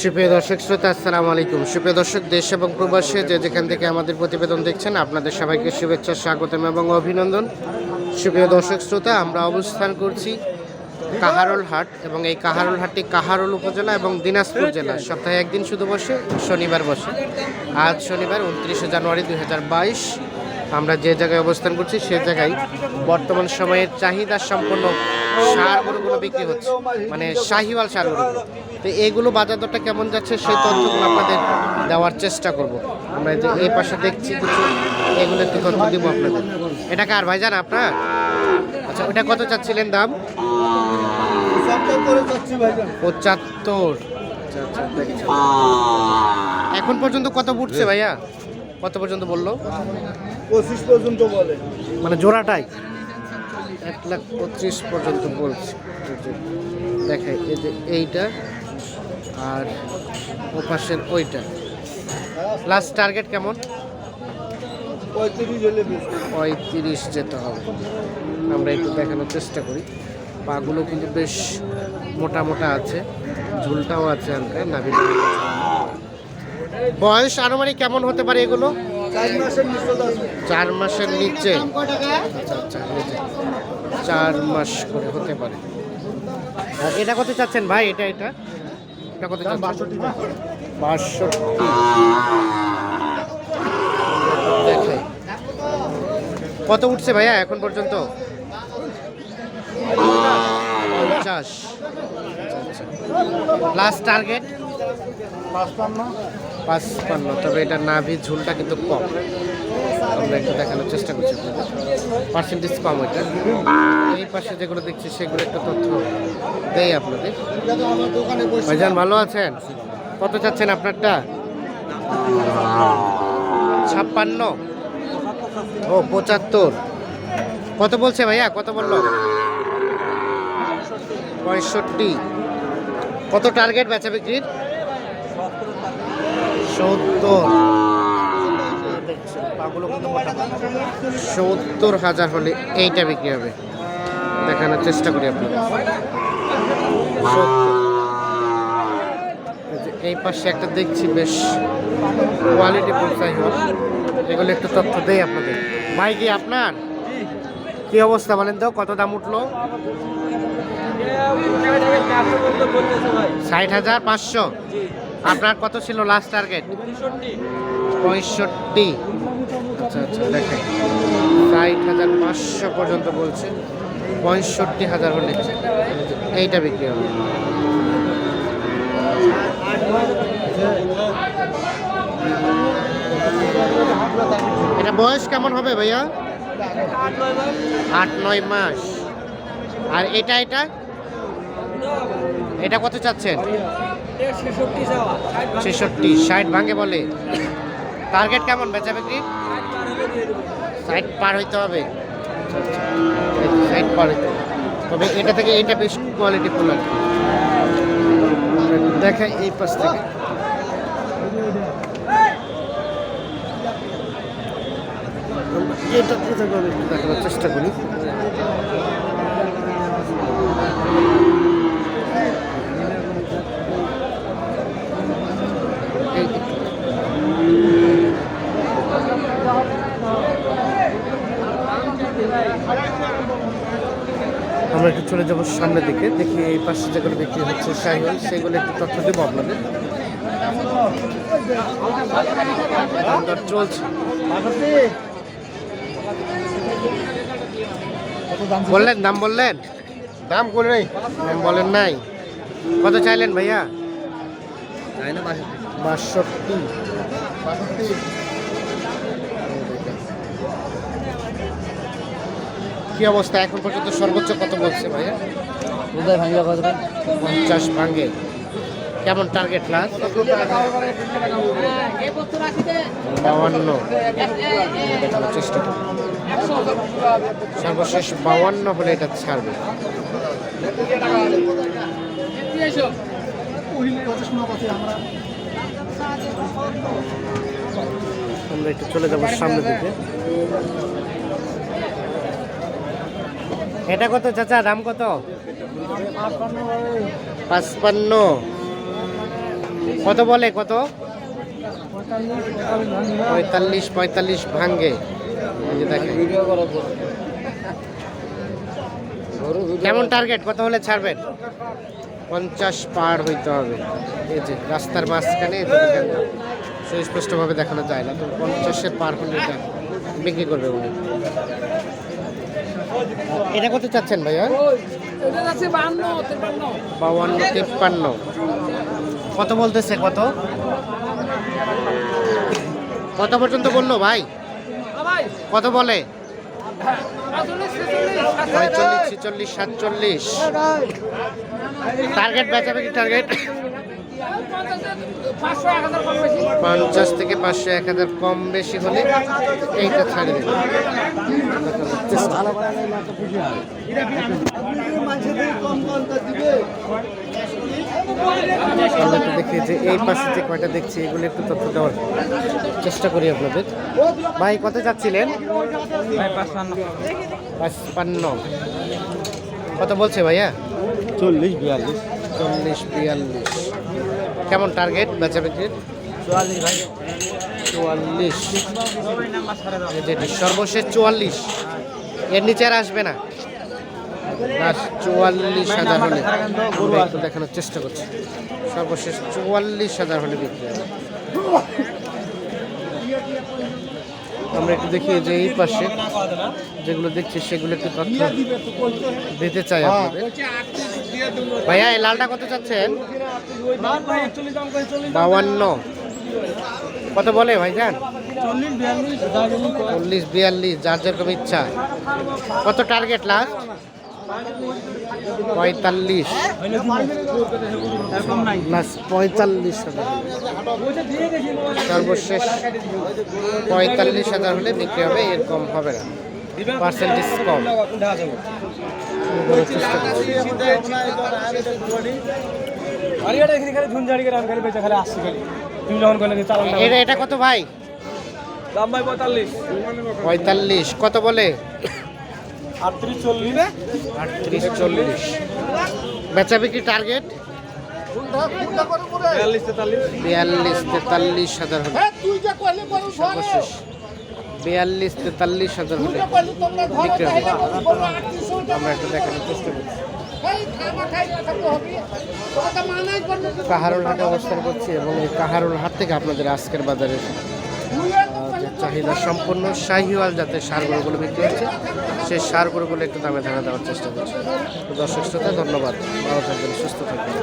সুপ্রিয় দর্শক শ্রোতা, আসসালামু আলাইকুম। সুপ্রিয় দর্শক, দেশ এবং প্রবাসে যে যেখান থেকে আমাদের প্রতিবেদন দেখছেন, আপনাদের সবাইকে শুভেচ্ছা, স্বাগতম এবং অভিনন্দন। সুপ্রিয় দর্শক শ্রোতা, আমরা অবস্থান করছি কাহারোল হাট এবং এই কাহারোল হাটটি কাহারোল উপজেলা এবং দিনাজপুর জেলা। সপ্তাহে একদিন শুধু বসে, শনিবার বসে। আজ শনিবার, উনত্রিশে জানুয়ারি দু হাজার বাইশ। আমরা যে জায়গায় অবস্থান করছি, সে জায়গায় বর্তমান সময়ের চাহিদা সম্পন্ন সার গরুগুলো বিক্রি হচ্ছে। মানে শাহিওয়াল সার গরুগুলো। তো এইগুলো বাজার দরটা কেমন যাচ্ছে সেই তথ্যগুলো আপনাদের দেওয়ার চেষ্টা করব। আমরা যে এই পাশে দেখছি কিছু, এগুলো একটু তথ্য দিব আপনাদের। এটা কার ভাই জান আপনার? আচ্ছা ওটা কত চাচ্ছিলেন দাম? পঁচাত্তর। এখন পর্যন্ত কত উঠছে ভাইয়া? কত পর্যন্ত বলল? পঁচিশ পর্যন্ত বলে মানে জোড়াটাই। এক লাখ পঁচিশ পর্যন্ত বলছে। দেখাই, এই যে এইটা। আর ওপাশের ওইটা। লাস্ট টার্গেট কেমন? পঁয়ত্রিশ যেতে হবে। আমরা একটু দেখানোর চেষ্টা করি। পাগুলো কিন্তু বেশ মোটা মোটা আছে। ঝুলটাও আছে হালকা নাভি বয়স আনুমানিক কেমন হতে পারে এগুলো? চার মাসের নিচে আচ্ছা আচ্ছা নিচে চার মাস করে হতে পারে। এটা কত চাচ্ছেন ভাই? এটা এটা? এটা কত বাষট্টি বাষট্টি দেখাই। কত উঠছে ভাইয়া এখন পর্যন্ত? পঞ্চাশ। লাস্ট টার্গেট পাঁচপান্ন। পাঁচপান্ন, তবে এটা নাভি ঝুলটা কিন্তু কম। আমরা একটু দেখানোর চেষ্টা করছি আপনাদের। পার্সেন্টেজ কম এটা। এই পাশে যেগুলো দেখছি, সেগুলো একটু তথ্য দেয় আপনাদের। ভাইজান, ভালো আছেন? কত চাচ্ছেন আপনারটা? ছাপ্পান্ন। ও, পঁচাত্তর। কত বলছে ভাইয়া? কত বলল? পঁয়ষট্টি। কত টার্গেট বেচা বিক্রির? সত্তর। সত্তর হাজার হলে এইটা বিক্রি হবে। দেখানোর চেষ্টা করি সত্তর। এই পাশে একটা দেখছি বেশ কোয়ালিটি পৌঁছাই হল। এগুলো একটু তথ্য দেই আপনাদের। ভাই, কি আপনার? কি অবস্থা বলেন তো? কত দাম উঠল? ষাট হাজার পাঁচশো। আপনার কত ছিল লাস্ট টার্গেট পঁয়ষট্টি। আচ্ছা আচ্ছা দেখেন। ষাট হাজার পাঁচশো পর্যন্ত বলছে। পঁয়ষট্টি হাজার হলে এইটা বিক্রি হবে। এটা বয়স কেমন হবে ভাইয়া? আট, নয় মাস। আর এটা এটা? এটা কত চাচ্ছেন? ছেষট্টি ষাট ভাঙে বলে। টার্গেট কেমন বেচা বিক্রি? ষাট পার হইতে হবে। ষাট পার হইতে। তবে এটা থেকে এটা বেশ কোয়ালিটি ফুল আর কি। দেখাই এই পাশ থেকে। এটা থেকে চেষ্টা করি। একটু চলে যাব সামনের দিকে। দেখি এই পাশে যেগুলো বিক্রি হচ্ছে সাইকেল সেগুলো একটু তথ্য দেবো আপনাদের। চলছে। বললেন দাম বললেন? দাম করে নাই? বলেন নাই। কত চাইলেন ভাইয়া? বাষট্টি। কি অবস্থা? এখন পর্যন্ত সর্বোচ্চ কত বলছে ভাইয়া? কোথায় ভাঙিয়া কথা পঞ্চাশ ভাঙ্গে। কেমন টার্গেট লাস্ট বাউান্ন দেখানোর চেষ্টা সর্বশেষ বাউান্ন হলে এটা ছাড়বে। আমরা একটু চলে যাব সামনের দিকে। এটা কত চাচা? দাম কত? পাঁচপান্ন। কত বলে কত? পঁয়তাল্লিশ পঁয়তাল্লিশ ভাঙ্গে কেমন টার্গেট কত হলে ছাড়বেন? পঞ্চাশ পার হইতে হবে। এই যে রাস্তার মাঝখানে সুস্পষ্টভাবে দেখানো যায় না। তো পঞ্চাশের পার হলে এটা বিক্রি করবে উনি। এটা কত চাচ্ছেন ভাইয়া? বাউান্ন তিপ্পান্ন। কত বলতেছে কত? কত পর্যন্ত বলল ভাই? কত বলে? পঁয়তাল্লিশ ছেচল্লিশ সাতচল্লিশ। টার্গেট বেচাবে কি টার্গেট। পঞ্চাশ থেকে পাঁচশো এক হাজার কম বেশি হলে এইটা ছাড়ে আমরা একটু দেখি যে এই পাশে যে কয়টা দেখছি এগুলো একটু তথ্য দেওয়ার চেষ্টা করি আপনাদের। ভাই কত যাচ্ছিলেন? পাঁচপান্ন। কত বলছে ভাইয়া? চল্লিশ বিয়াল্লিশ। চল্লিশ বিয়াল্লিশ। কেমন টার্গেট বেচা বিক্রির চুয়াল্লিশ ভাই। চুয়াল্লিশ। যেটি সর্বশেষ চুয়াল্লিশ। এর নিচে আর আসবে না। চুয়াল্লিশ হাজার হলে। দেখানোর চেষ্টা করছি। সর্বশেষ চুয়াল্লিশ হাজার হলে বিক্রি হবে। আমরা একটু দেখি যে এই পাশে যেগুলো দেখছি সেগুলো একটু তথ্য দিতে চাই আপনাদের। ভাইয়া, এই লালটা কত চাচ্ছেন? বাউান্ন কত বলে, ভাইজান? চল্লিশ, বিয়াল্লিশ, যার যেরকম ইচ্ছা। কত টার্গেট লাস্ট পঁয়তাল্লিশ। পঁয়তাল্লিশ হাজার সর্বশেষ পঁয়তাল্লিশ হাজার হলে বিক্রি হবে এর কম হবে না। পার্সেন্টেজ কম এটা এটা কত ভাই? দাম ভাই পঁয়তাল্লিশ। পঁয়তাল্লিশ কত বলে? আটত্রিশ চল্লিশ। আটত্রিশ চল্লিশ। বেচা বিক্রি টার্গেট? বিয়াল্লিশ তেতাল্লিশ। হাজার সর্বশেষ। বিয়াল্লিশ তেতাল্লিশ হাজার হলে বিক্রি হবে। আমরা একটু দেখানোর চেষ্টা করছি। কাহারুল হাটে অবস্থান করছি এবং এই কাহারুল হাট থেকে আপনাদের আজকের বাজারে চাহিদা সম্পন্ন শাহিওয়াল যাতে সার গরুগুলো বিক্রি হচ্ছে। সেই সার গরুগুলো একটু দামে ধারা দেওয়ার চেষ্টা করছি। তো দর্শক শ্রোতা ধন্যবাদ। ভালো থাকবেন সুস্থ থাকবেন।